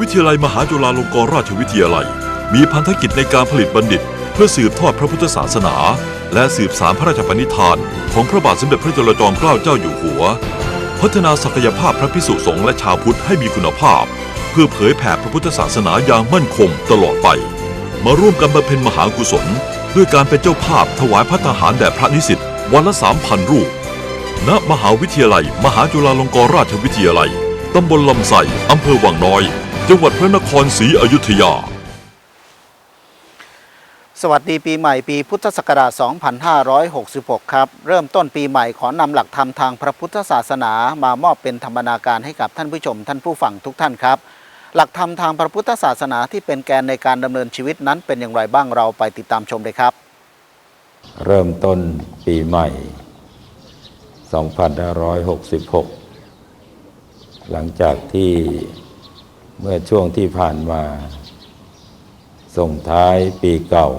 วิทยาลัยมหาจุฬาลงกรณราชวิทยาลัย มีพันธกิจในการผลิตบัณฑิต เพื่อสืบทอดพระพุทธศาสนา และสืบสารพระราชปณิธาน ของพระบาทสมเด็จพระจุลจอมเกล้าเจ้าอยู่หัว พัฒนาศักยภาพพระพิสุสงฆ์และชาวพุทธให้มีคุณภาพ เพื่อเผยแผ่พระพุทธศาสนาอย่างมั่นคงตลอดไป มาร่วมกันบำเพ็ญมหากุศล ด้วยการเป็นเจ้าภาพถวายพระทหารแด่พระนิสิตวันละสามพันรูปณมหาวิทยาลัย มหาจุฬาลงกรณราชวิทยาลัย ตำบลลำไส้อำเภอวังน้อย จังหวัดพระนครศรีอยุธยา สวัสดีปีใหม่ปีพุทธศักราช 2566 ครับ เริ่มต้นปีใหม่ขอนำหลักธรรมทางพระพุทธศาสนามามอบเป็นธรรมนาการให้กับท่านผู้ชม ท่านผู้ฟังทุกท่านครับ หลักธรรมทางพระพุทธศาสนาที่เป็นแกนในการดำเนินชีวิตนั้นเป็นอย่างไรบ้างเราไปติดตามชมเลยครับ เริ่มต้นปีใหม่ 2566 หลังจากที่ เมื่อช่วงที่ผ่านมา ส่งท้ายปีเก่า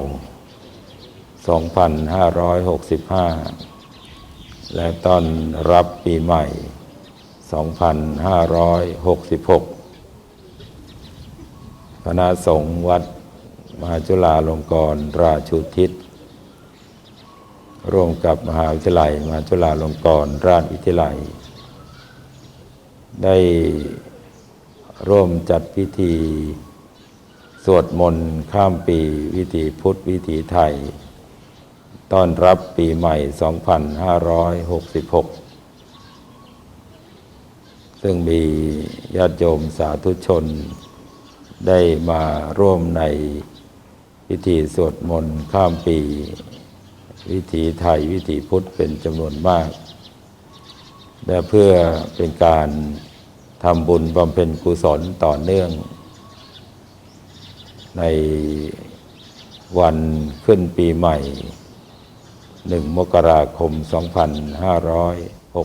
2565 และต้อนรับปีใหม่ 2566 คณะสงฆ์วัดมหาจุฬาลงกรณราชุทิศ ร่วมกับมหาวิทยาลัยมหาจุฬาลงกรณราชวิทยาลัย ได้ ร่วมจัดพิธี สวดมนต์ข้ามปีวิถีพุทธวิถีไทย ต้อนรับปีใหม่ 2566 ซึ่งมีญาติโยมสาธุชน ได้มาร่วมในพิธีสวดมนต์ข้ามปี วิถีไทยวิถีพุทธเป็นจำนวนมาก และเพื่อเป็นการ ทำบุญบำเพ็ญกุศลต่อเนื่อง ในวันขึ้นปีใหม่ 1 มกราคม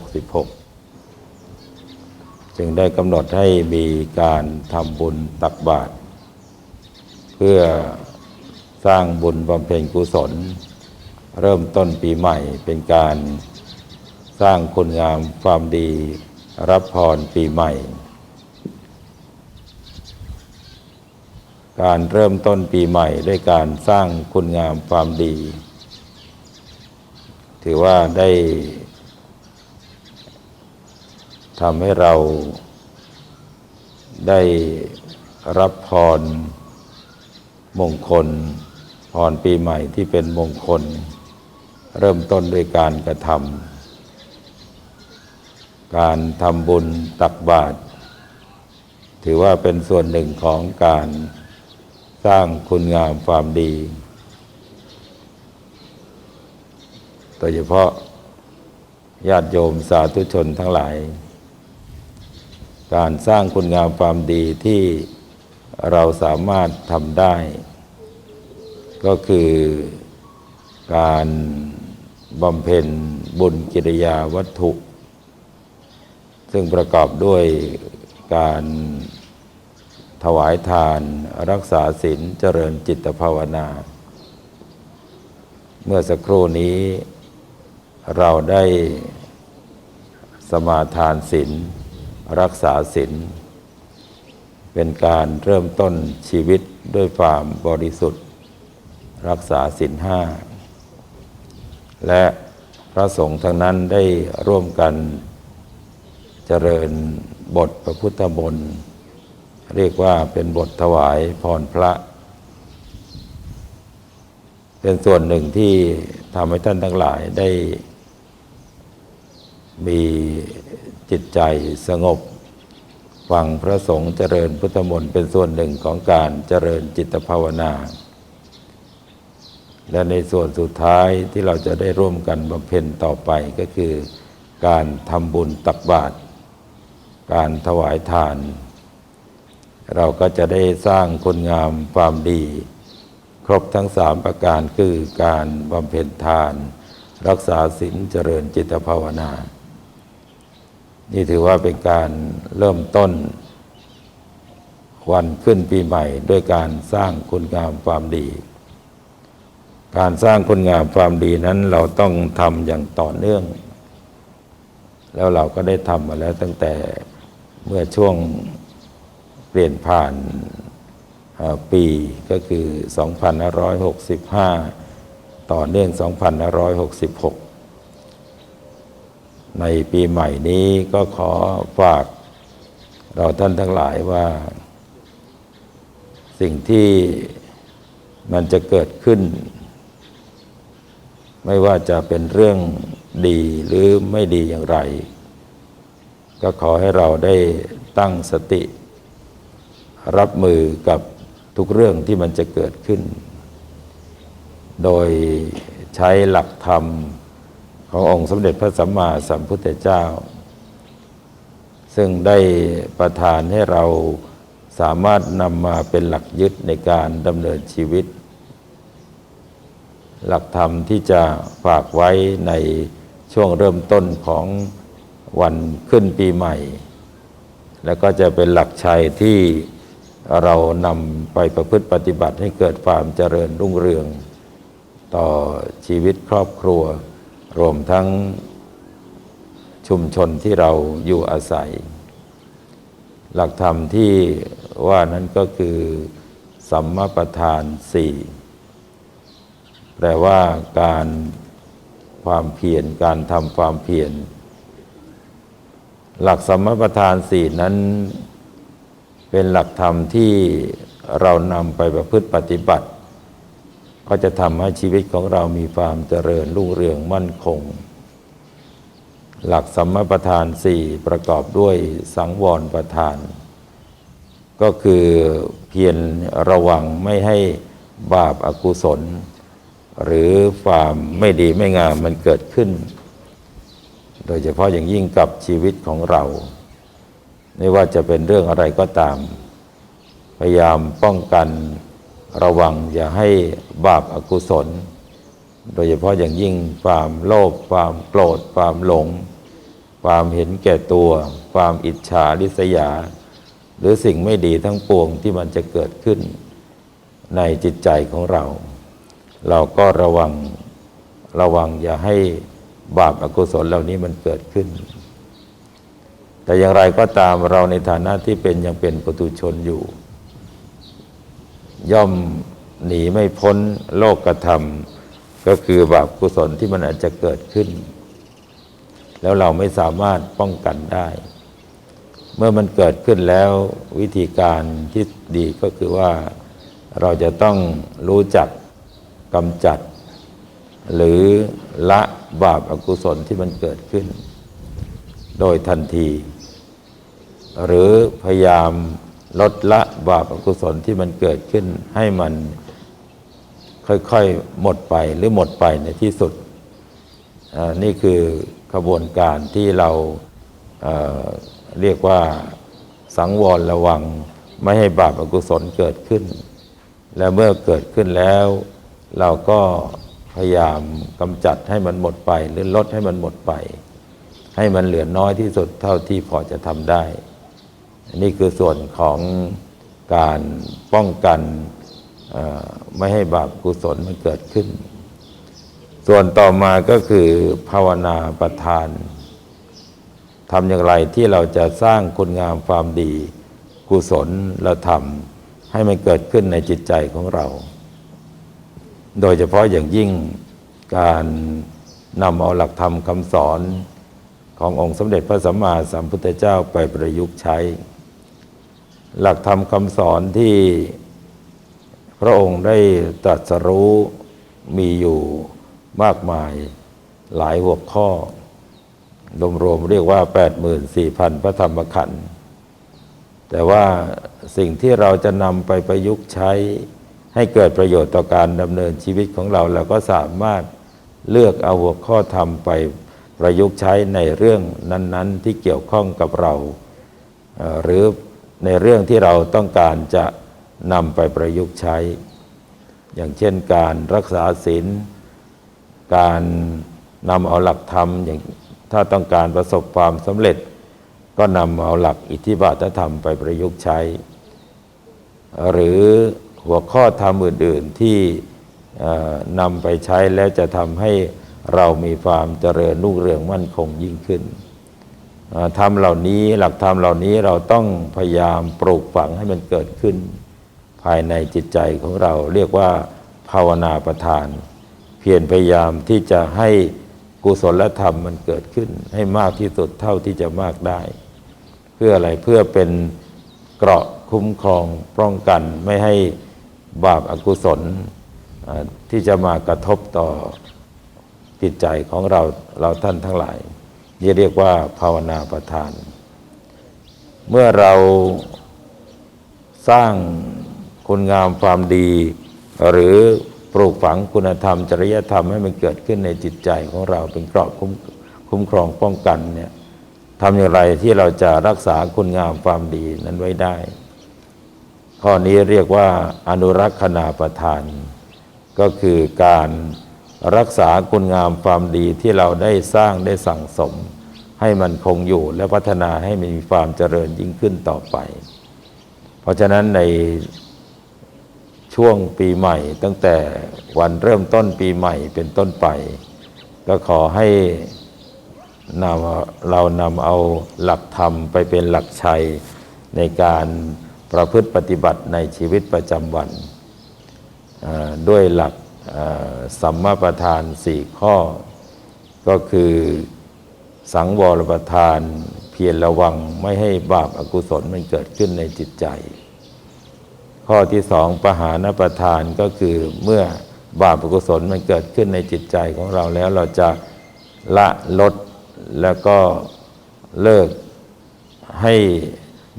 2566 จึงได้กำหนดให้มีการทำบุญตักบาตรเพื่อสร้างบุญบำเพ็ญกุศล เริ่มต้นปีใหม่เป็นการสร้างคุณงามความดี รับพรปีใหม่ การเริ่มต้นปีใหม่ด้วยการสร้างคุณงามความดี ถือว่าได้ทำให้เราได้รับพรมงคล พรปีใหม่ที่เป็นมงคล เริ่มต้นด้วยการกระทำ การทำบุญตักบาตรถือว่าเป็นส่วนหนึ่งของการสร้างคุณงามความดี โดยเฉพาะญาติโยมสาธุชนทั้งหลาย การสร้างคุณงามความดีที่เราสามารถทำได้ ก็คือการบำเพ็ญบุญกิริยาวัตถุ ซึ่งประกอบด้วยการถวายทานรักษาศีลเจริญจิตภาวนา เมื่อสักครู่นี้เราได้สมาทานศีลรักษาศีลเป็นการเริ่มต้นชีวิตด้วยความบริสุทธิ์ รักษาศีลห้า และพระสงฆ์ทั้งนั้นได้ร่วมกัน เจริญบทพระพุทธมนต์เรียกว่าเป็นบทถวายพรพระ เป็นส่วนหนึ่งที่ทำให้ท่านทั้งหลายได้ มีจิตใจสงบ ฟังพระสงฆ์เจริญพุทธมนต์เป็นส่วนหนึ่งของการเจริญจิตภาวนา และในส่วนสุดท้ายที่เราจะได้ร่วมกันบำเพ็ญต่อไปก็คือการทำบุญตักบาตร การถวายทาน เราก็จะได้สร้างคุณงามความดี ครบทั้งสามประการคือการบำเพ็ญทาน รักษาศีลเจริญจิตภาวนา นี่ถือว่าเป็นการเริ่มต้น วันขึ้นปีใหม่ ด้วยการสร้างคุณงามความดี การสร้างคุณงามความดีนั้นเราต้องทำอย่างต่อเนื่องแล้วเราก็ได้ทำมาแล้วตั้งแต่ เมื่อช่วงเปลี่ยนผ่านปีก็คือ 2565 ต่อเนื่อง 2566 ในปีใหม่นี้ก็ขอฝากเราท่านทั้งหลายว่า สิ่งที่มันจะเกิดขึ้น ไม่ว่าจะเป็นเรื่องดีหรือไม่ดีอย่างไร ก็ขอให้เราได้ตั้งสติ รับมือกับทุกเรื่องที่มันจะเกิดขึ้น โดยใช้หลักธรรมขององค์สมเด็จพระสัมมาสัมพุทธเจ้า ซึ่งได้ประทานให้เราสามารถนำมาเป็นหลักยึดในการดำเนินชีวิต หลักธรรมที่จะฝากไว้ในช่วงเริ่มต้นของ วันขึ้นปีใหม่ แล้วก็จะเป็นหลักชัยที่เรานำไปประพฤติปฏิบัติให้เกิดความเจริญรุ่งเรือง ต่อชีวิตครอบครัว รวมทั้งชุมชนที่เราอยู่อาศัย หลักธรรมที่ว่านั้นก็คือสัมมาประธานสี่แปลว่าการความเพียรการทำความเพียร หลักสมประธานสี่นั้นเป็นหลักธรรมที่เรานำไปประพฤติปฏิบัติ ก็จะทำให้ชีวิตของเรามีความเจริญรุ่งเรืองมั่นคง หลักสัมมาประธานสี่ประกอบด้วยสังวรประธาน ก็คือเพียรระวังไม่ให้บาปอากุศล หรือความไม่ดีไม่งามมันเกิดขึ้น โดยเฉพาะอย่างยิ่งกับชีวิตของเรา ไม่ว่าจะเป็นเรื่องอะไรก็ตาม พยายามป้องกันระวังอย่าให้บาปอากุศล โดยเฉพาะอย่างยิ่งความโลภความโกรธความหลง ความเห็นแก่ตัว ความอิจฉาริษยา หรือสิ่งไม่ดีทั้งปวงที่มันจะเกิดขึ้นในจิตใจของเรา เราก็ระวังระวังอย่าให้ บาปอากุศลเหล่านี้มันเกิดขึ้น แต่อย่างไรก็ตามเราในฐานะที่เป็นยังเป็นปุถุชนอยู่ ย่อมหนีไม่พ้นโลกกระทำก็คือบาปกุศลที่มันอาจจะเกิดขึ้น แล้วเราไม่สามารถป้องกันได้ เมื่อมันเกิดขึ้นแล้ววิธีการที่ดีก็คือว่าเราจะต้องรู้จักกำจัด หรือละบาปอากุศลที่มันเกิดขึ้น โดยทันที หรือพยายามลดละบาปอกุศลที่มันเกิดขึ้น ให้มันค่อยๆหมดไปหรือหมดไปในที่สุด นี่คือขบวนการที่เราเเรียกว่าสังวรระวังไม่ให้บาปอกุศลเกิดขึ้น และเมื่อเกิดขึ้นแล้ว เราก็ พยายามกำจัดให้มันหมดไป หรือลดให้มันหมดไป ให้มันเหลือน้อยที่สุดเท่าที่พอจะทำได้ นี่คือส่วนของการป้องกันไม่ให้บาปกุศลมันเกิดขึ้น ส่วนต่อมาก็คือภาวนาประทานทำอย่างไรที่เราจะสร้างคุณงามความดี กุศลเราทำให้มันเกิดขึ้นในจิตใจของเรา โดยเฉพาะอย่างยิ่งการนำเอาหลักธรรมคำสอนขององค์สมเด็จพระสัมมาสัมพุทธเจ้าไปประยุกต์ใช้ หลักธรรมคำสอนที่พระองค์ได้ตรัสรู้มีอยู่มากมายหลายหัวข้อรวมๆเรียกว่า 84,000 พระธรรมขันธ์แต่ว่าสิ่งที่เราจะนำไปประยุกต์ใช้ ให้เกิดประโยชน์ต่อการดำเนินชีวิตของเราเราก็สามารถเลือกเอาหัวข้อธรรมไปประยุกต์ใช้ในเรื่องนั้น ๆ ที่เกี่ยวข้องกับเรา หรือในเรื่องที่เราต้องการจะนำไปประยุกต์ใช้ อย่างเช่นการรักษาศีลการนำเอาหลักธรรมอย่างถ้าต้องการประสบความสำเร็จ ก็นำเอาหลักอิทธิบาทธรรมไปประยุกต์ใช้ หรือ หัวข้อธรรมอื่น ๆ ที่นำไปใช้แล้วจะทำให้เรามีความเจริญรุ่งเรืองมั่นคงยิ่งขึ้นธรรมเหล่านี้หลักธรรมเหล่านี้เราต้องพยายามปลูกฝังให้มันเกิดขึ้น ภายในจิตใจของเราเรียกว่าภาวนาประทาน เพียรพยายามที่จะให้กุศลธรรมมันเกิดขึ้น ให้มากที่สุดเท่าที่จะมากได้ เพื่ออะไรเพื่อเป็นเกราะคุ้มครองป้องกันไม่ให้ บาปอากุศลที่จะมากระทบต่อจิตใจของเราเราท่านทั้งหลายนี่เรียกว่าภาวนาประทาน เมื่อเราสร้างคุณงามความดี หรือปลูกฝังคุณธรรม จริยธรรมให้มันเกิดขึ้นในจิตใจของเราเป็นเกราะคุ้มคุ้มครองป้องกันเนี่ยทำอย่างไรที่เราจะรักษาคุณงามความดีนั้นไว้ได้ ข้อนี้เรียกว่าอนุรักษณาประทาน ก็คือการรักษาคุณงามความดีที่เราได้สร้างได้สั่งสม ให้มันคงอยู่และพัฒนาให้มันมีความเจริญยิ่งขึ้นต่อไป เพราะฉะนั้นในช่วงปีใหม่ ตั้งแต่วันเริ่มต้นปีใหม่เป็นต้นไป ก็ขอให้นำเรานำเอาหลักธรรมไปเป็นหลักชัยในการ ประพฤติปฏิบัติในชีวิตประจำวัน ด้วยหลักสัมมาประธานสี่ข้อ ก็คือสังวรประทานเพียรระวังไม่ให้บาปอากุศลมันเกิดขึ้นในจิตใจ ข้อที่สองปหานประทานก็คือเมื่อบาปอกุศลมันเกิดขึ้นในจิตใจของเราแล้วเราจะละลดแล้วก็เลิกให้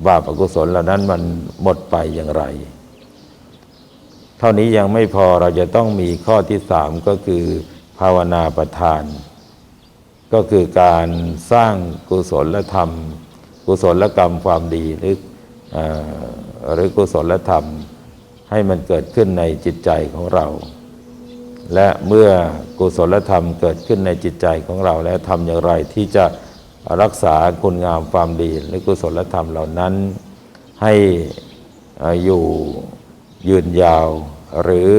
บาปอกุศลเหล่านั้นมันหมดไปอย่างไร เท่านี้ยังไม่พอเราจะต้องมีข้อที่สามก็คือ ภาวนาประทาน ก็คือการสร้างกุศลธรรม กุศลกรรมความดีหรืออหรือกุศลธรรม ให้มันเกิดขึ้นในจิตใจของเรา และเมื่อกุศลธรรมเกิดขึ้นในจิตใจของเราแล้วทำอย่างไรที่จะ รักษาคุณงามความดีหรือกุศลธรรมเหล่านั้น ให้อยู่ยืนยาว หรือ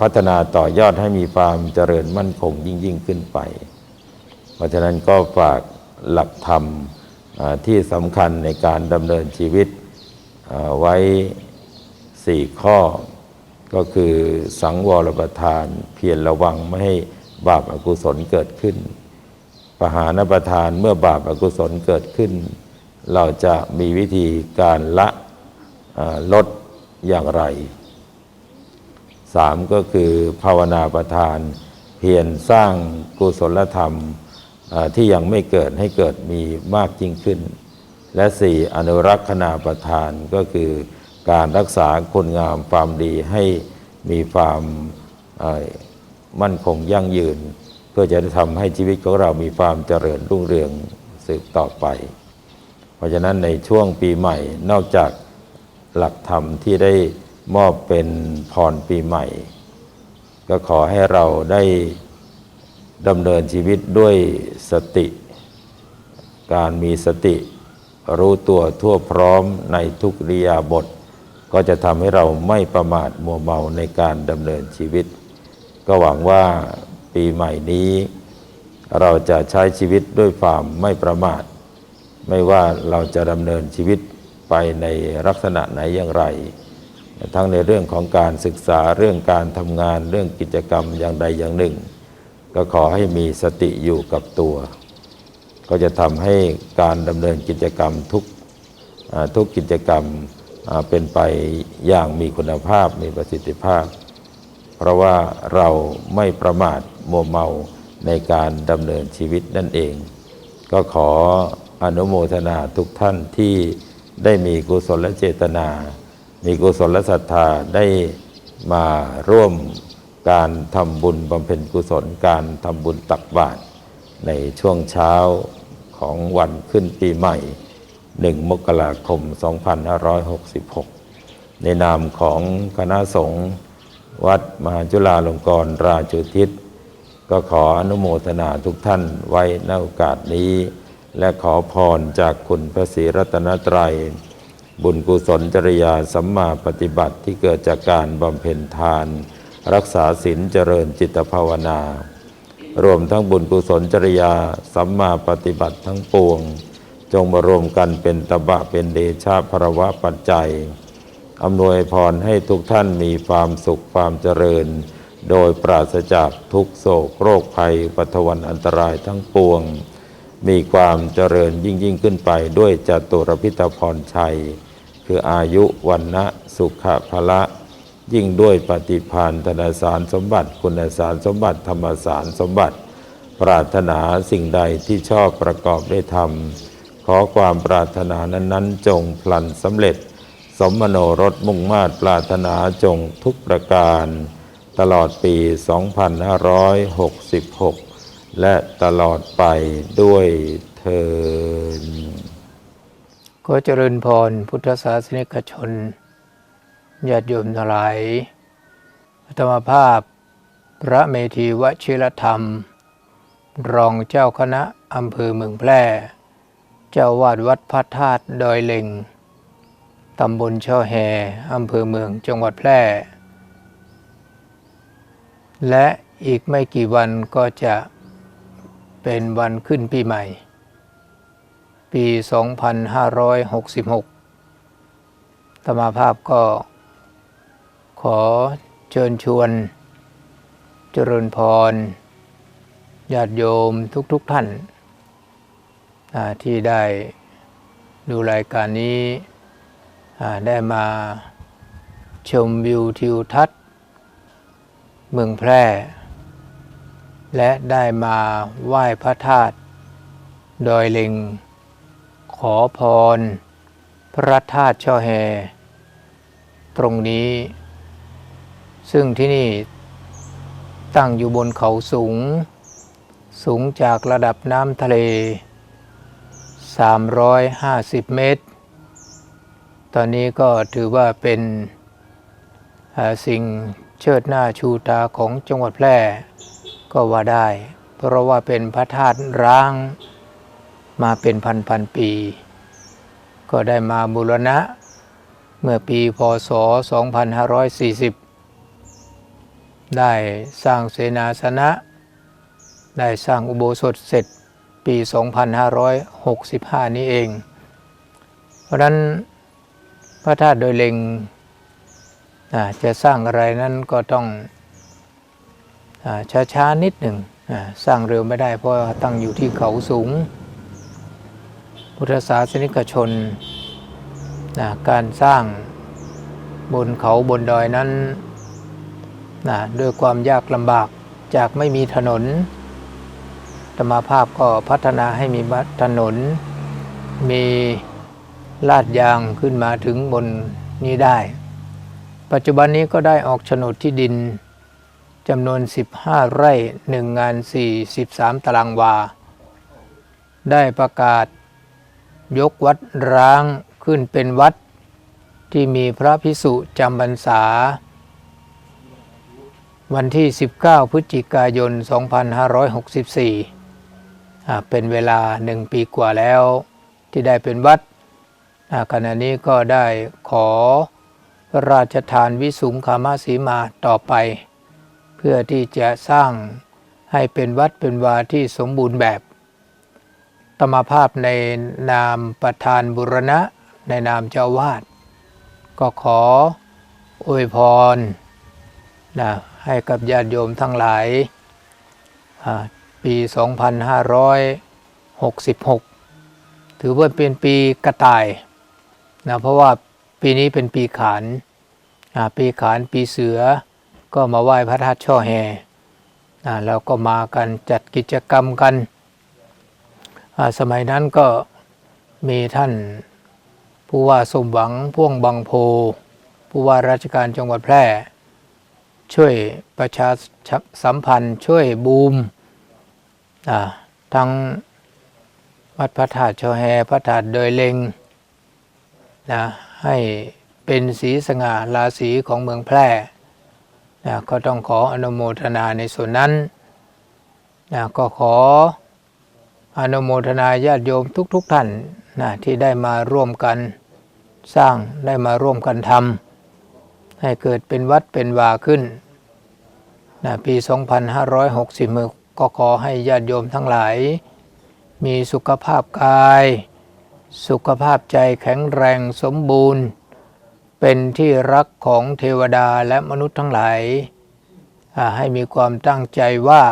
พัฒนาต่อยอดให้มีความเจริญมั่นคงยิ่งยิ่งขึ้นไป เพราะฉะนั้นก็ฝากหลักธรรมที่สำคัญในการดำเนินชีวิตไว้สี่ข้อ ก็คือสังวรประทานเพียรระวังไม่ให้บาปอากุศลเกิดขึ้น ปหานประทานเมื่อบาปอกุศลเกิดขึ้น เราจะมีวิธีการละลดอย่างไรสามก็คือภาวนาประทาน เพียรสร้างกุศลธรรมที่ยังไม่เกิดให้เกิดมีมากยิ่งขึ้น และสี่อนุรักษณาประทานก็คือการรักษาคุณงามความดีให้มีความมั่นคงยั่งยืน เพื่อจะทำให้ชีวิตของเรามีความเจริญรุ่งเรืองสืบต่อไป เพราะฉะนั้นในช่วงปีใหม่นอกจากหลักธรรมที่ได้มอบเป็นพรปีใหม่ ก็ขอให้เราได้ดำเนินชีวิตด้วยสติ การมีสติ รู้ตัวทั่วพร้อมในทุกริยาบท ก็จะทำให้เราไม่ประมาทมัวเมาในการดำเนินชีวิต ก็หวังว่า ปีใหม่นี้ เราจะใช้ชีวิตด้วยความไม่ประมาท ไม่ว่าเราจะดำเนินชีวิตไปในลักษณะไหนอย่างไร ทั้งในเรื่องของการศึกษาเรื่องการทำงานเรื่องกิจกรรมอย่างใดอย่างหนึ่ง ก็ขอให้มีสติอยู่กับตัว ก็จะทำให้การดำเนินกิจกรรมทุกทุกกิจกรรมเป็นไปอย่างมีคุณภาพมีประสิทธิภาพ เพราะว่าเราไม่ประมาทมัวเมาในการดำเนินชีวิตนั่นเอง ก็ขออนุโมทนาทุกท่านที่ได้มีกุศลเจตนา มีกุศลศรัทธาได้มาร่วมการทำบุญบำเพ็ญกุศลการทำบุญตักบาตรในช่วงเช้าของวันขึ้นปีใหม่ 1 มกราคม 2566 ในนามของคณะสงฆ์ วัดมหาจุฬาลงกรณราชุทิศ ก็ขออนุโมทนาทุกท่านไว้ในโอกาสนี้ และขอพรจากคุณพระศรีรัตนตรัย บุญกุศลจริยาสัมมาปฏิบัติที่เกิดจากการบำเพ็ญทาน รักษาศีลเจริญจิตภาวนารวมทั้งบุญกุศลจริยาสัมมาปฏิบัติทั้งปวง จงมารวมกันเป็นตบะเป็นเดชะพรวะปัจจัย อำนวยพรให้ทุกท่านมีความสุขความเจริญ โดยปราศจากทุกโศกโรคภัยปัทวันอันตรายทั้งปวง มีความเจริญยิ่งยิ่งขึ้นไปด้วยจตุรพิธพรชัย คืออายุวันนะสุขะพละยิ่งด้วยปฏิพานธนสารสมบัติคุณสารสมบัติธรรมสารสมบัติ ปรารถนาสิ่งใดที่ชอบประกอบได้ทำขอความปรารถนานั้น ๆ จงพลันสำเร็จ สมโนรสมุ่งมาตรปรารถนาจงทุกประการ ตลอดปี 2566 และตลอดไปด้วยเทินขอเจริญพรพุทธศาสนิกชนญาติโยมทั้งหลายอัตมภาพ พระเมธีวชิรธรรม รองเจ้าคณะอำเภอเมืองแพร่ เจ้าวาดวัดพระธาตุดอยเล็ง ตำบลช่อแฮอำเภอเมืองจังหวัดแพร่ และอีกไม่กี่วันก็จะเป็นวันขึ้นปีใหม่ ปี 2566 ธรรมาภาพก็ขอเชิญชวน เจริญพรญาติโยมทุกๆทท่านที่ได้ดูรายการนี้ ได้มาชมวิวทิวทัศน์ เมืองแพร่ และได้มาไหว้พระธาตุดอยเล็ง ขอพร พระธาตุช่อแฮ ตรงนี้ ซึ่งที่นี่ตั้งอยู่บนเขาสูง สูงจากระดับน้ำทะเล 350 เมตร ตอนนี้ก็ถือว่าเป็นสิ่งเชิดหน้าชูตาของจังหวัดแพร่ก็ว่าได้ เพราะว่าเป็นพระธาตุร้างมาเป็นพันพันๆปี ก็ได้มาบูรณะเมื่อปีพศ 2540 ได้สร้างเสนาสนะ ได้สร้างอุโบสถเสร็จปี 2565 นี้เอง เพราะนั้น พระธาตุโดยเล็งจะสร้างอะไรนั้นก็ต้องอาช้าๆนิดหนึ่งสร้างเร็วไม่ได้เพราะตั้งอยู่ที่เขาสูง พุทธศาสนิกชนนการสร้างบนเขาบนดอยนั้นนด้วยความยากลำบากจากไม่มีถนนธรรมาภาพก็พัฒนาให้มีถนนมี ลาดยางขึ้นมาถึงบนนี้ได้ ปัจจุบันนี้ก็ได้ออกโฉนดที่ดินจำนวน 15 ไร่ 1 งาน 43 ตารางวา ได้ประกาศยกวัดร้างขึ้นเป็นวัดที่มีพระพิสุจำพรรษา วันที่ 19 พฤศจิกายน 2564อ่เป็นเวลาหนึ่งปีกว่าแล้วที่ได้เป็นวัด ขณะนี้ก็ได้ขอพระราชทานวิสุงคามาสีมาต่อไป เพื่อที่จะสร้างให้เป็นวัดเป็นวาที่สมบูรณ์แบบ ธรรมภาพในนามประธานบุรณะ ในนามเจ้าวาด ก็ขออวยพรนะให้กับญาติโยมทั้งหลายอ่าปี 2566 ถือว่าเป็นปีกระต่าย นะเพราะว่าปีนี้เป็นปีขานปีขานปีเสือก็มาไหว้พระธาตุช่อแฮอ่าแล้วก็มากันจัดกิจกรรมกัน สมัยนั้นก็มีท่านผู้ว่าสมหวังพ่วงบางโพ ผู้ว่าราชการจังหวัดแพร่ ช่วยประชาสัมพันธ์ช่วยบูมทั้งวัดพระธาตุช่อแฮพระธาตุเดยเลง นะให้เป็นสีสง่าราศีของเมืองแพร่นะก็ต้องขออนุโมทนาในส่วนนั้นนะก็ขออนุโมทนาญาติโยมทุกๆทท่านนะที่ได้มาร่วมกันสร้างได้มาร่วมกันทำให้เกิดเป็นวัดเป็นวาขึ้นนะปี 2560ก็ขอให้ญาติโยมทั้งหลาย มีสุขภาพกาย สุขภาพใจแข็งแรงสมบูรณ์ เป็นที่รักของเทวดาและมนุษย์ทั้งหลาย ให้มีความตั้งใจว่า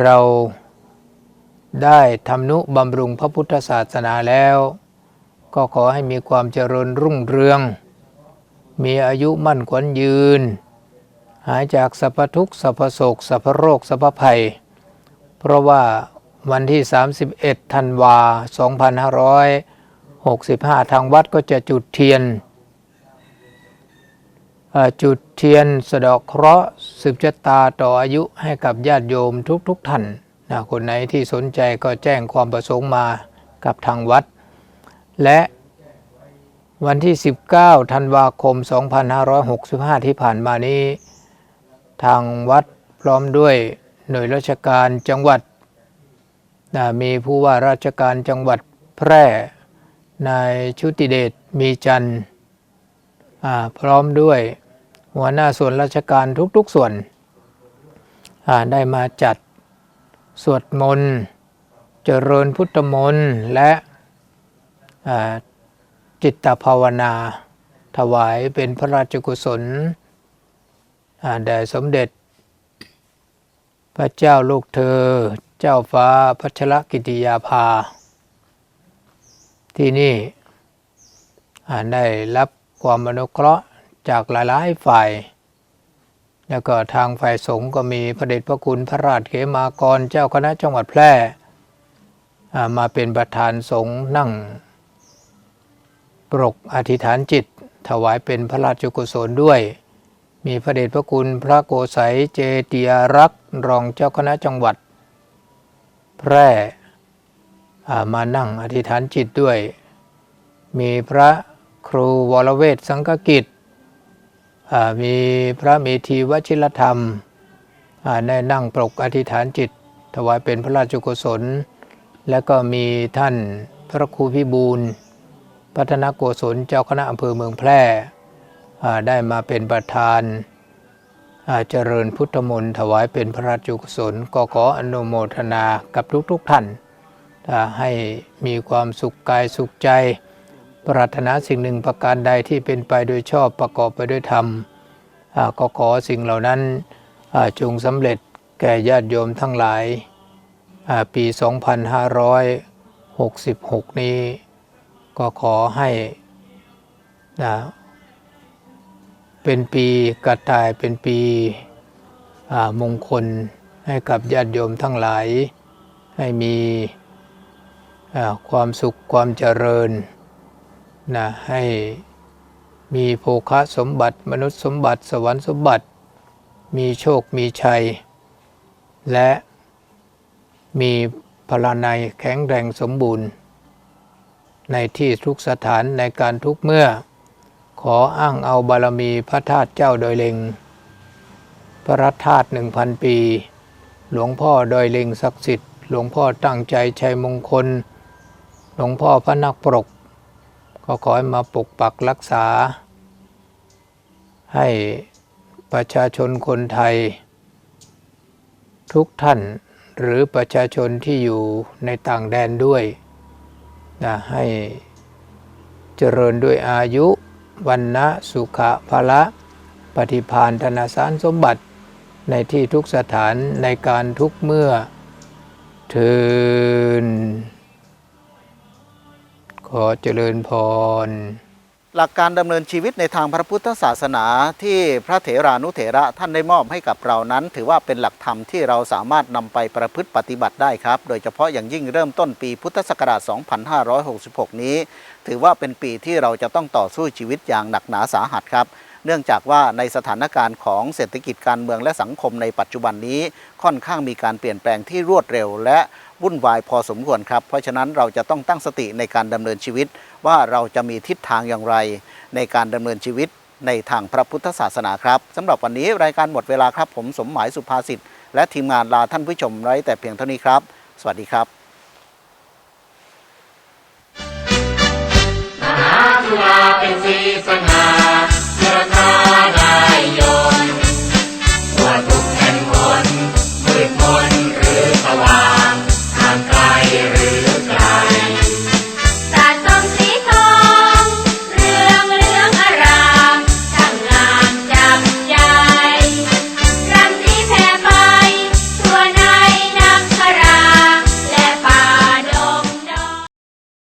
เราได้ทำนุบำรุงพระพุทธศาสนาแล้ว ก็ขอให้มีความเจริญรุ่งเรือง มีอายุมั่นขวัญยืน หายจากสรรพทุกข์สรรพโศกสรรพโรคสรรพภัย เพราะว่า วันที่ 31ธันวา 2565 ทางวัดก็จะจุดเทียน จุดเทียนสะดอกเคราะห์สืบชะตาต่ออายุให้กับญาติโยมทุกๆทท่านนะคนไหนที่สนใจก็แจ้งความประสงค์มากับทางวัด และวันที่ 19 ธันวาคม 2565 ที่ผ่านมานี้ ทางวัดพร้อมด้วยหน่วยราชการจังหวัด นะมีผู้ว่าราชการจังหวัดแพร่นายชุติเดชมีจันทร์พร้อมด้วยหัวหน้าส่วนราชการทุกๆส่วน ได้มาจัดสวดมนต์ เจริญพุทธมนต์และจิตภาวนา ถวายเป็นพระราชกุศลแด่สมเด็จ พระเจ้าลูกเธอ เจ้าฟ้าพัชรกิติยาภา ที่นี่ได้รับความอนุเคราะห์จากหลายๆฝ่าย แล้วก็ทางฝ่ายสงฆ์ก็มีพระเดชพระคุณพระราชเขมากรเจ้าคณะจังหวัดแพร่มาเป็นประธานสงฆ์นั่ง ปรกอธิษฐานจิต ถวายเป็นพระราชกุศลด้วย มีพระเดชพระคุณพระโกสัยเจติยรักษ์รองเจ้าคณะจังหวัด แพร่มานั่งอธิษฐานจิตด้วย มีพระครูวรเวทสังฆกิจ มีพระเมธีวชิรธรรมได้นั่งปรกอธิษฐานจิต ถวายเป็นพระราชกุศล และก็มีท่านพระครูพิบูลพัฒนโกศลเจ้าคณะอำเภอเมืองแพร่ได้มาเป็นประธาน เจริญพุทธมนต์ถวายเป็นพระราชกุศลก็ขออนุโมทนากับทุกๆทท่านให้มีความสุขกายสุขใจ ปรารถนาสิ่งหนึ่งประการใดที่เป็นไปโดยชอบประกอบไปด้วยธรรมก็ขอสิ่งเหล่านั้นจงสำเร็จแก่ญาติโยมทั้งหลายอ่าปี 2566 นี้ก็ขอให้ เป็นปีกระต่ายเป็นปีมงคลให้กับญาติโยมทั้งหลาย ให้มีความสุขความเจริญนะให้มีโภคะสมบัติมนุษย์สมบัติสวรรค์สมบัติ มีโชคมีชัย และมีพลานัยแข็งแรงสมบูรณ์ ในที่ทุกสถานในการทุกเมื่อ ขออ้างเอาบารมีพระธาตุเจ้าโดยเล็ง พระธาตุหนึ่งพันปี หลวงพ่อโดยเล็งศักดิ์สิทธิ์หลวงพ่อตั้งใจชัยมงคล หลวงพ่อพระนักปรก ก็ขอให้มาปกปักรักษา ให้ประชาชนคนไทย ทุกท่านหรือประชาชนที่อยู่ในต่างแดนด้วยนะให้เจริญด้วยอายุ วันนะสุขะภละ ปฏิพานธนาสารสมบัติ ในที่ทุกสถานในการทุกเมื่อเทินขอเจริญพร หลักการดำเนินชีวิตในทางพระพุทธศาสนาที่พระเถรานุเถระท่านได้มอบให้กับเรานั้น ถือว่าเป็นหลักธรรมที่เราสามารถนำไปประพฤติปฏิบัติได้ครับ โดยเฉพาะอย่างยิ่งเริ่มต้นปีพุทธศักราช 2566 นี้ ถือว่าเป็นปีที่เราจะต้องต่อสู้ชีวิตอย่างหนักหนาสาหัสครับ เนื่องจากว่าในสถานการณ์ของเศรษฐกิจการเมืองและสังคมในปัจจุบันนี้ค่อนข้างมีการเปลี่ยนแปลงที่รวดเร็วและวุ่นวายพอสมควรครับ เพราะฉะนั้นเราจะต้องตั้งสติในการดำเนินชีวิต ว่าเราจะมีทิศทางอย่างไร ในการดำเนินชีวิตในทางพระพุทธศาสนาครับสำหรับวันนี้รายการหมดเวลาครับ ผมสมหมายสุภาษิตและทีมงานลาท่านผู้ชมไว้แต่เพียงเท่านี้ครับ สวัสดีครับ มาเป็นสีสง่า